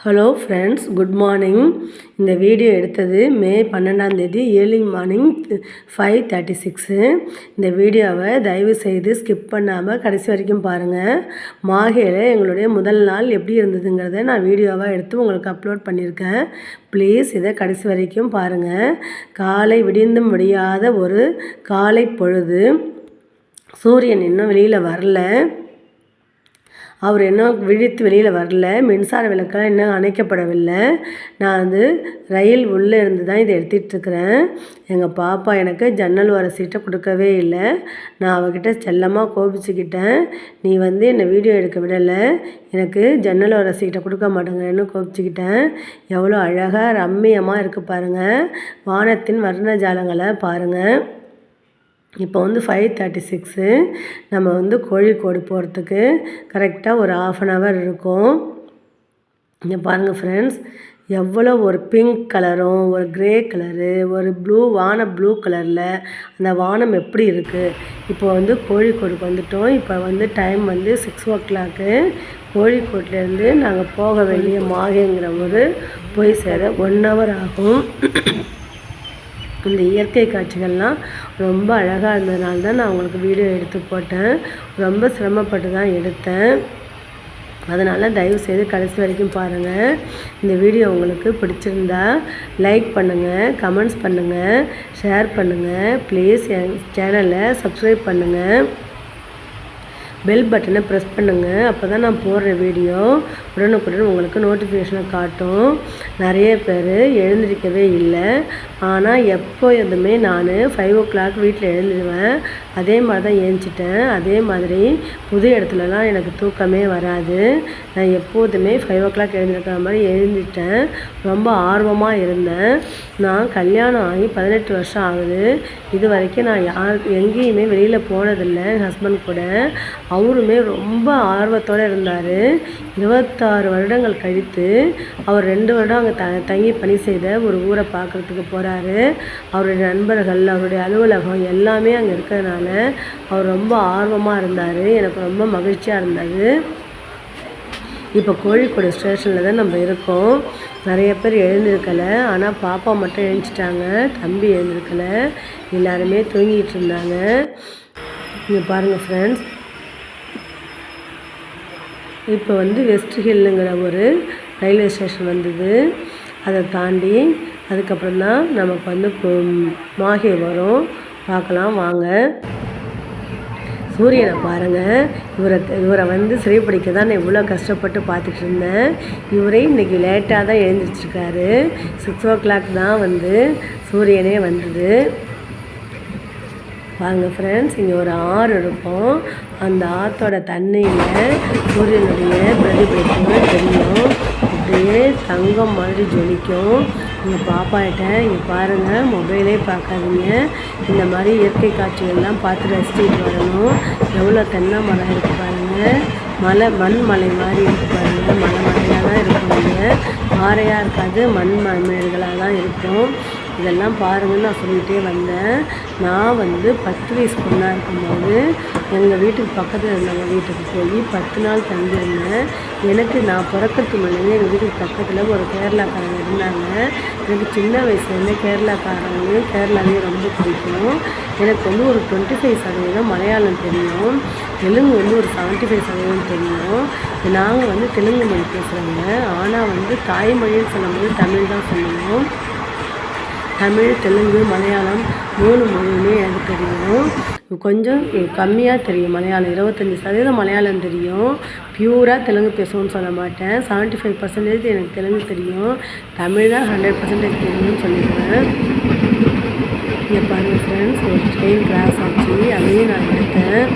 Hello friends good morning இந்த video எடுத்தது May பன்னெண்டாந்தேதி early morning five thirty six இந்த வீடியோவை தயவு செய்து ஸ்கிப் பண்ணாமல் கடைசி வரைக்கும் பாருங்கள் மாகையில் எங்களுடைய முதல் நாள் எப்படி இருந்ததுங்கிறத நான் வீடியோவாக எடுத்து உங்களுக்கு அப்லோட் பண்ணியிருக்கேன். ப்ளீஸ் இதை கடைசி வரைக்கும் பாருங்கள் காலை விடிந்தும் விடியாத ஒரு காலை பொழுது சூரியன் இன்னும் வெளியில் வரல. அவர் இன்னும் விழித்து வெளியில் வரல மின்சார விளக்கெல்லாம் இன்னும் அணைக்கப்படவில்லை. நான் வந்து ரயில் உள்ளே இருந்து தான் இதை எடுத்துகிட்ருக்குறேன் எங்கள் பாப்பா எனக்கு ஜன்னல் வர சீட்டை கொடுக்கவே இல்லை. நான் அவகிட்ட செல்லமாக கோபிச்சுக்கிட்டேன். நீ வந்து என்னை வீடியோ எடுக்க விடலை. எனக்கு ஜன்னல் வர சீட்டை கொடுக்க மாட்டேங்கிறேன்னு கோபிச்சுக்கிட்டேன். எவ்வளோ அழகாக ரம்மியமாக இருக்குது பாருங்கள் வானத்தின் வர்ண ஜாலங்களை பாருங்கள் இப்போ வந்து ஃபைவ் தேர்ட்டி சிக்ஸு நம்ம வந்து கோழிக்கோடு போகிறதுக்கு கரெக்டாக ஒரு ஆஃப் அன் ஹவர் இருக்கும். இங்கே பாருங்கள் ஃப்ரெண்ட்ஸ் எவ்வளோ ஒரு பிங்க் கலரும் ஒரு க்ரே கலரு ஒரு ப்ளூ வானம் ப்ளூ கலரில் அந்த வானம் எப்படி இருக்குது இப்போ வந்து கோழிக்கோடுக்கு வந்துட்டோம். இப்போ வந்து டைம் வந்து சிக்ஸ் ஓ கிளாக்கு கோழிக்கோட்டிலேருந்து நாங்கள் போக வேண்டிய மாகேங்கிற ஒரு போய் சேர ஒன் ஹவர் ஆகும். இந்த இயற்கை காட்சிகள்லாம் ரொம்ப அழகாக இருந்ததுனால தான் நான் உங்களுக்கு வீடியோ எடுத்து போட்டேன். ரொம்ப சிரமப்பட்டு தான் எடுத்தேன். அதனால் தயவுசெய்து கடைசி வரைக்கும் பாருங்கள் இந்த வீடியோ உங்களுக்கு பிடிச்சிருந்தா லைக் பண்ணுங்கள் கமெண்ட்ஸ் பண்ணுங்கள் ஷேர் பண்ணுங்கள் ப்ளீஸ் என் சேனலை சப்ஸ்கிரைப் பண்ணுங்கள் பெல் பட்டனை ப்ரெஸ் பண்ணுங்கள் அப்போ தான் நான் போடுற வீடியோ உடனுக்குடன் உங்களுக்கு நோட்டிஃபிகேஷனை காட்டும். நிறைய பேர் எழுந்திருக்கவே இல்லை. ஆனால் எப்போ எதுவுமே நான் ஃபைவ் ஓ கிளாக் வீட்டில் எழுந்துடுவேன் அதே மாதிரி தான் ஏஞ்சிட்டேன். அதே மாதிரி புது இடத்துலலாம் எனக்கு தூக்கமே வராது. நான் எப்போதுமே ஃபைவ் ஓ கிளாக் எழுந்திருக்கிற மாதிரி எழுந்துட்டேன் ரொம்ப ஆர்வமாக இருந்தேன். நான் கல்யாணம் ஆகி பதினெட்டு வருஷம் ஆகுது. இது வரைக்கும் நான் யார் எங்கேயுமே வெளியில் போனதில்லை. என் ஹஸ்பண்ட் கூட. அவருமே ரொம்ப ஆர்வத்தோடு இருந்தார். இருபத்தாறு வருடங்கள் கழித்து அவர் ரெண்டு வருடம் அங்கே த தங்கி பணி செய்த ஒரு ஊரை பார்க்குறதுக்கு போகிறாரு அவருடைய நண்பர்கள் அவருடைய அலுவலகம் எல்லாமே அங்கே இருக்கிறதுனால அவர் ரொம்ப ஆர்வமாக இருந்தார். எனக்கு ரொம்ப மகிழ்ச்சியாக இருந்தது. இப்போ கோழிக்கோடு ஸ்டேஷனில் தான் நம்ம இருக்கோம். நிறைய பேர் எழுந்திருக்கலை. ஆனால் பாப்பா மட்டும் எழுந்துச்சிட்டாங்க தம்பி எழுந்திருக்கலை. எல்லாருமே தூங்கிட்டு இருந்தாங்க. இங்கே பாருங்கள் ஃப்ரெண்ட்ஸ் இப்போ வந்து வெஸ்ட் ஹில்லுங்கிற ஒரு ரயில்வே ஸ்டேஷன் வந்தது. அதை தாண்டி அதுக்கப்புறம் தான் நமக்கு வந்து மாஹே வரும். பார்க்கலாம் வாங்க. சூரியனை பாருங்கள் இவரை இவரை வந்து சிறைப்பிடிக்க தான் நான் இவ்வளோ கஷ்டப்பட்டு பார்த்துட்டு இருந்தேன். இவரே இன்றைக்கி லேட்டாக தான் எழுந்திரிச்சிருக்காரு. சிக்ஸ் ஓ கிளாக் தான் வந்து சூரியனே வந்தது. வாங்க ஃப்ரெண்ட்ஸ் இங்கே ஒரு ஆறு இருக்கும். அந்த ஆற்றோட தண்ணியில் சூரியனுடைய பிரதிபலிப்பு தெரியும். அப்படியே தங்கம் மாதிரி ஜொலிக்கும். எங்கள் பாப்பாகிட்ட இங்கே பாருங்கள் மொபைலே பார்க்காதீங்க. இந்த மாதிரி இயற்கை காட்சிகள்லாம் பார்த்து ரசிச்சுட்டு வரணும். எவ்வளோ தென்னை மரம் இருக்குது பாருங்கள் மலை மண் மலை மாதிரி இருக்குது பாருங்கள் மலை மலையாக தான் இருக்கும் இங்கே. பாறையாக இருக்காது மண் மேடுகளாக தான் இருக்கும். இதெல்லாம் பாருங்கன்னு நான் சொல்லிகிட்டே வந்தேன். நான் வந்து பத்து வயசு பொண்ணாக இருக்கும்போது எங்கள் வீட்டுக்கு பக்கத்தில் இருந்தவங்க வீட்டுக்கு போய் பத்து நாள் தங்கியிருந்தேன். எனக்கு நான் பிறக்கிறதுக்கு முன்னாடி எங்கள் வீட்டுக்கு பக்கத்தில் ஒரு கேரளாக்காரங்க இருந்தாங்க. எனக்கு சின்ன வயசுலேருந்தே கேரளாக்காரங்களையும் கேரளாவையும் ரொம்ப பிடிக்கும். எனக்கு வந்து ஒரு டுவெண்ட்டி ஃபைவ் சதவீதம் மலையாளம் தெரியும். தெலுங்கு வந்து ஒரு செவன்ட்டி ஃபைவ் சதவீதம் தெரியும். நாங்கள் வந்து தெலுங்கு மொழி பேசுகிறவங்க ஆனால் வந்து தாய்மொழின்னு சொல்லும்போது தமிழ் தான் சொல்லணும். தமிழ் தெலுங்கு மலையாளம் மூணு மொழியுமே எனக்கு தெரியும். கொஞ்சம் கம்மியாக தெரியும் மலையாளம். இருபத்தஞ்சி சதவீதம் மலையாளம் தெரியும். பியூராக தெலுங்கு பேசுவோம்னு சொல்ல மாட்டேன். செவன்ட்டி ஃபைவ் பர்சன்டேஜ் எனக்கு தெலுங்கு தெரியும். தமிழ் தான் ஹண்ட்ரட் பர்சன்டேஜ் தெரியும்னு சொல்லிடுவேன் இங்கே பாருங்கள் ஃப்ரெண்ட்ஸ் ஒரு ட்ரெயின் கிராஸ் ஆச்சு. அதையும் நான் எடுத்தேன்.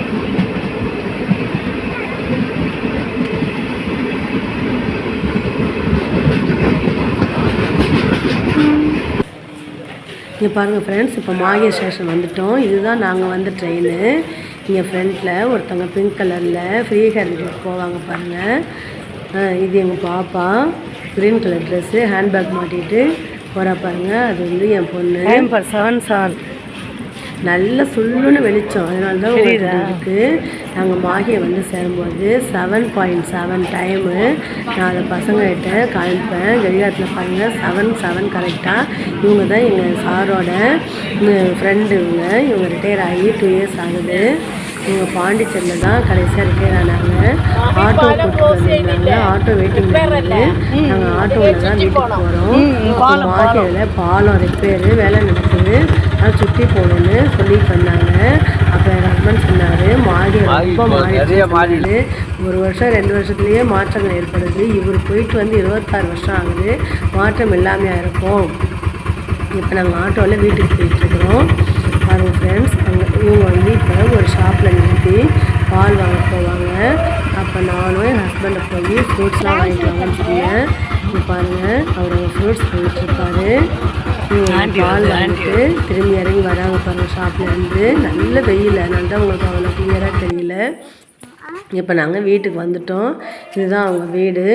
இங்கே பாருங்கள் ஃப்ரெண்ட்ஸ் இப்போ மாகே ஸ்டேஷன் வந்துட்டோம். இதுதான் நாங்கள் வந்து ட்ரெயின் இங்கே ஃப்ரண்ட்டில் ஒருத்தவங்க பிங்க் கலரில் ஃப்ரீ ஹேர் போவாங்க பாருங்கள் இது எங்கள் பாப்பா. க்ரீன் கலர் ட்ரெஸ்ஸு ஹேண்ட்பேக் மாட்டிட்டு போகிறா பாருங்கள் அது வந்து என் பொண்ணு. செவன் சார் நல்ல சுள்ளுன்னு வெளிச்சம். அதனால தான் இருக்குது நாங்கள் மாகியை வந்து சேரும்போது செவன் பாயிண்ட் செவன் டைமு நான் அதை பசங்கள்கிட்ட காமிப்பேன். வெளிநாட்டில் பாருங்கள் செவன் செவன் கரெக்டாக இவங்க தான் எங்கள் சாரோட ஃப்ரெண்டு இவங்க. இவங்க ரிட்டையர் ஆகி டூ இயர்ஸ் ஆகுது. இவங்க பாண்டிச்சேரியில் தான் கடைசியாக ரிட்டையர் ஆனாங்க. ஆட்டோ கூப்பிட்டு வந்திருந்தாங்க. ஆட்டோ வெயிட்டிங் நாங்கள் ஆட்டோவில் தான் வீட்டுக்கு போகிறோம் மார்க்கெட்டில் பாலம் ரிப்பேரு வேலை நடக்குது. அதை சுற்றி போகணுன்னு சொல்லிட்டு வந்தாங்க. அப்போ எங்கள் ஹஸ்பண்ட் சொன்னார் மாடி ரொம்ப மாறி ஒரு வருஷம் ரெண்டு வருஷத்துலேயே மாற்றங்கள் ஏற்படுது. இவர் போயிட்டு வந்து இருபத்தாறு வருஷம் ஆகுது. மாற்றம் இல்லாமையாக இருக்கும். இப்போ நாங்கள் ஆட்டோவில் வீட்டுக்கு போயிட்டுருக்குறோம் பாருங்கள் ஃப்ரெண்ட்ஸ் அங்கே இவங்க வந்து இப்போ ஒரு ஷாப்பில் நிறுத்தி பால் வாங்க போவாங்க. அப்போ நானும் என் ஹஸ்பண்டை போய் ஃப்ரூட்ஸ்லாம் வாங்கிட்டு வாங்கன்னு சொன்னேன். இப்போ பாருங்கள் அவர் அங்கே ஃப்ரூட்ஸ் போயிட்டுருக்காரு பால் வாங்கிட்டு திரும்பி இறங்கி வராங்க பாருங்கள் ஷாப்பில் இருந்து. நல்ல வெயில். அதனால தான் உங்களுக்கு அவ்வளோ கிளியராக தெரியல. இப்போ நாங்கள் வீட்டுக்கு வந்துட்டோம். இதுதான் அவங்க வீடு.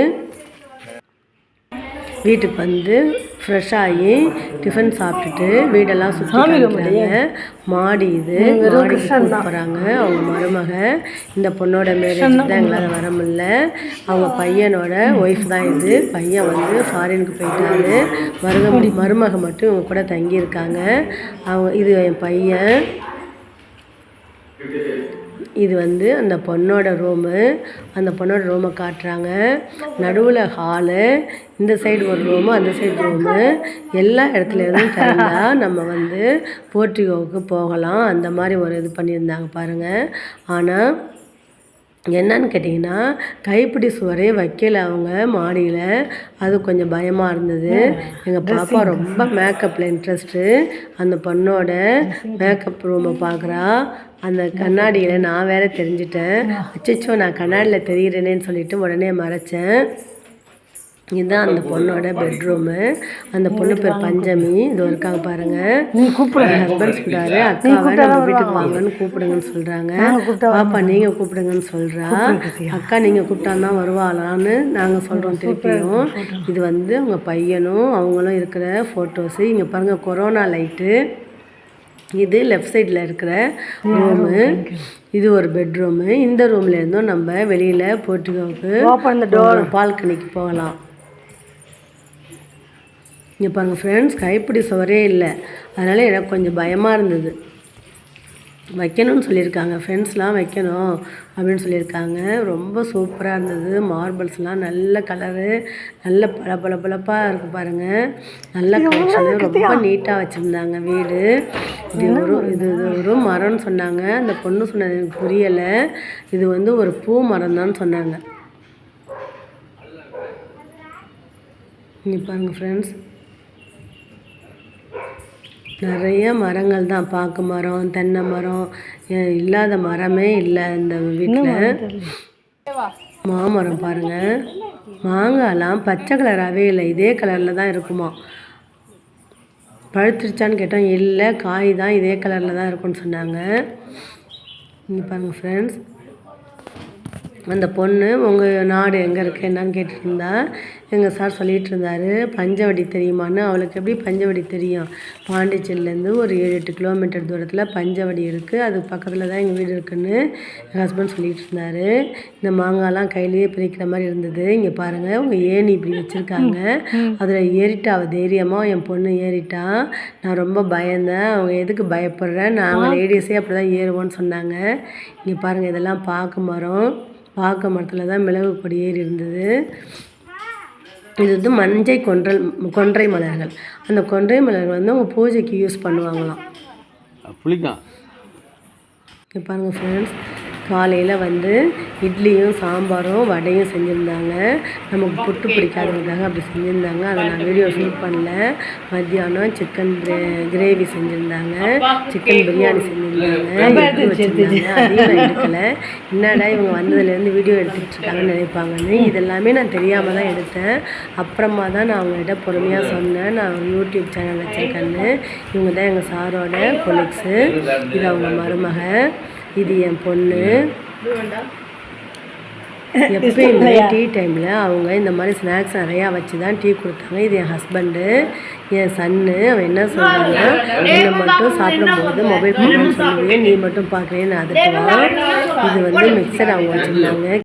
வீட்டுக்கு வந்து ஃப்ரெஷ் ஆகி டிஃபன் சாப்பிட்டுட்டு வீடெல்லாம் சுற்றி மாடி இது கூட்டு போகிறாங்க அவங்க மருமக இந்த பொண்ணோட மேரேஜ் தான் எங்களால் வர முடியல. அவங்க பையனோட ஒய்ஃப் தான் இது. பையன் வந்து ஃபாரினுக்கு போயிட்டாரு. மருக மருமக மட்டும் இவங்க கூட தங்கியிருக்காங்க. அவங்க இது என் பையன். இது வந்து அந்த பொண்ணோட ரூமு அந்த பொண்ணோட ரூமை காட்டுறாங்க. நடுவில் ஹாலு இந்த சைடு ஒரு ரூமு அந்த சைடு ரூமு எல்லா இடத்துல இருந்தும் நம்ம வந்து போர்ட்டிகோவுக்கு போகலாம். அந்த மாதிரி ஒரு இது பண்ணியிருந்தாங்க பாருங்கள் ஆனால் என்னன்னு கேட்டிங்கன்னா கைப்பிடி சுவரே வைக்கல அவங்க மாடியில். அது கொஞ்சம் பயமாக இருந்தது. எங்கள் பாப்பா ரொம்ப மேக்கப்பில் இன்ட்ரெஸ்ட்டு அந்த பொண்ணோட மேக்கப் ரூமை பார்க்குறா அந்த கண்ணாடியில் நான் வேற தெரிஞ்சிட்டேன். அச்சச்சோ நான் கண்ணாடியில் தெரிகிறேனேன்னு சொல்லிட்டு உடனே மறைச்சேன். இதுதான் அந்த பொண்ணோட பெட்ரூமு. அந்த பொண்ணு பேர் பஞ்சமி. இது இருக்காங்க பாருங்க. ஹஸ்பண்ட் சொல்றாரு. அக்காவை நம்ம வீட்டுக்கு வாங்கன்னு கூப்பிடுங்கன்னு சொல்றாங்க. பாப்பா நீங்க கூப்பிடுங்கன்னு சொல்றா. அக்கா நீங்க கூப்பிட்டா தான் வருவாளான்னு நாங்க சொல்றோம் திருப்பியும். இது வந்து அவங்க பையனும் அவங்களும் இருக்கிற ஃபோட்டோஸு இங்கே பாருங்க கொரோனா லைட்டு இது லெஃப்ட் சைடில் இருக்கிற ரூமு இது ஒரு பெட்ரூமு இந்த ரூம்ல இருந்தும் நம்ம வெளியில் போர்ட்டிகோவுக்கு பால்கனிக்கு போகலாம். இங்கே பாருங்கள் ஃப்ரெண்ட்ஸ் கைப்பிடி சுவரே இல்லை. அதனால் எனக்கு கொஞ்சம் பயமாக இருந்தது. வைக்கணும்னு சொல்லியிருக்காங்க. ஃப்ரெண்ட்ஸ்லாம் வைக்கணும் அப்படின்னு சொல்லியிருக்காங்க. ரொம்ப சூப்பராக இருந்தது. மார்பிள்ஸ்லாம் நல்ல கலரு நல்ல பள பள பளப்பாக இருக்குது பாருங்கள் நல்ல கலெக்ஷனு ரொம்ப நீட்டாக வச்சுருந்தாங்க வீடு. இது ஒரு இது இது ஒரு மரம்னு சொன்னாங்க. அந்த பொண்ணு சொன்னது எனக்கு புரியலை. இது வந்து ஒரு பூ மரம் தான் சொன்னாங்க. இங்கே பாருங்கள் ஃப்ரெண்ட்ஸ் நிறைய மரங்கள் தான். பாக்கு மரம் தென்னை மரம் இல்லாத மரமே இல்லை இந்த வீட்டில் மாமரம் பாருங்க. மாங்காய்லாம் பச்சை கலராகவே இல்லை. இதே கலரில் தான் இருக்குமா. பழுத்துருச்சான்னு கேட்டோம். இல்லை காய் தான் இதே கலரில் தான் இருக்கும்னு சொன்னாங்க. இங்கே பாருங்கள் ஃப்ரெண்ட்ஸ் அந்த பொண்ணு உங்கள் நாடு எங்கே இருக்குது என்னன்னு கேட்டுட்டு இருந்தா எங்கள் சார் சொல்லிகிட்டு இருந்தார் பஞ்சவடி தெரியுமான்னு? அவளுக்கு எப்படி பஞ்சவடி தெரியும்? பாண்டிச்சேரியிலேருந்து ஒரு ஏழு எட்டு கிலோமீட்டர் தூரத்தில் பஞ்சவடி இருக்குது அது பக்கத்தில் தான் எங்கள் வீடு இருக்குன்னு எங்கள் ஹஸ்பண்ட் சொல்லிகிட்டு இருந்தார் இந்த மாங்காய்லாம் கையிலேயே பிரிக்கிற மாதிரி இருந்தது. இங்கே பாருங்கள் உங்கள் ஏணி இப்படி வச்சுருக்காங்க. அதில் ஏறிட்டா அவள் தைரியமாக என் பொண்ணு ஏறிட்டா. நான் ரொம்ப பயந்தேன். அவங்க எதுக்கு பயப்படுறேன் நாங்கள் லேடிஸே அப்படி தான் ஏறுவோம்னு சொன்னாங்க. இங்கே பாருங்கள் இதெல்லாம் பாக்கு மரம். பாக்கு மரத்தில் தான் மிளகு கொடி ஏறி இருந்தது. இது வந்து மஞ்சை கொன்றல் கொன்றை மலர்கள். அந்த கொன்றை மலர்கள் வந்து அவங்க பூஜைக்கு யூஸ் பண்ணுவாங்களாம். புளிக்கும். பாருங்கள் ஃப்ரெண்ட்ஸ் காலையில் வந்து இட்லியும் சாம்பாரும் வடையும் செஞ்சுருந்தாங்க. நமக்கு புட்டு பிடிக்காதவங்களுக்காக அப்படி செஞ்சுருந்தாங்க. அதை நான் வீடியோ ஷூட் பண்ணல. மத்தியானம் சிக்கன் கிரேவி செஞ்சுருந்தாங்க. சிக்கன் பிரியாணி செஞ்சுருந்தாங்க. அதையும் நான் எடுக்கலை. என்னடா இவங்க வந்ததுலேருந்து வீடியோ எடுத்துகிட்டு இருக்காங்கன்னு நினைப்பாங்கன்னு இதெல்லாமே நான் தெரியாமல் தான் எடுத்தேன். அப்புறமா தான் நான் அவங்கள்ட்ட பொறுமையாக சொன்னேன். நான் யூடியூப் சேனல் வச்சுருக்கேன்னு. இவங்க தான் எங்கள் சாரோட கொலிக்ஸு இது அவங்க மருமக. இது என் பொண்ணு. எப்பயுமே டீ டைமில் அவங்க இந்த மாதிரி ஸ்நாக்ஸ் நிறையா வச்சு தான் டீ கொடுத்தாங்க. இது என் ஹஸ்பண்டு என் சன்னு அவன் என்ன சொல்கிறான்னா என்னை மட்டும் சாப்பிடும்போது மொபைல் பார்க்கணும்னு சொல்லுவேன் நீ மட்டும் பார்க்குறேன்னு அதட்டுவான் இது வந்து மிக்சர் அவங்க வச்சுருந்தாங்க.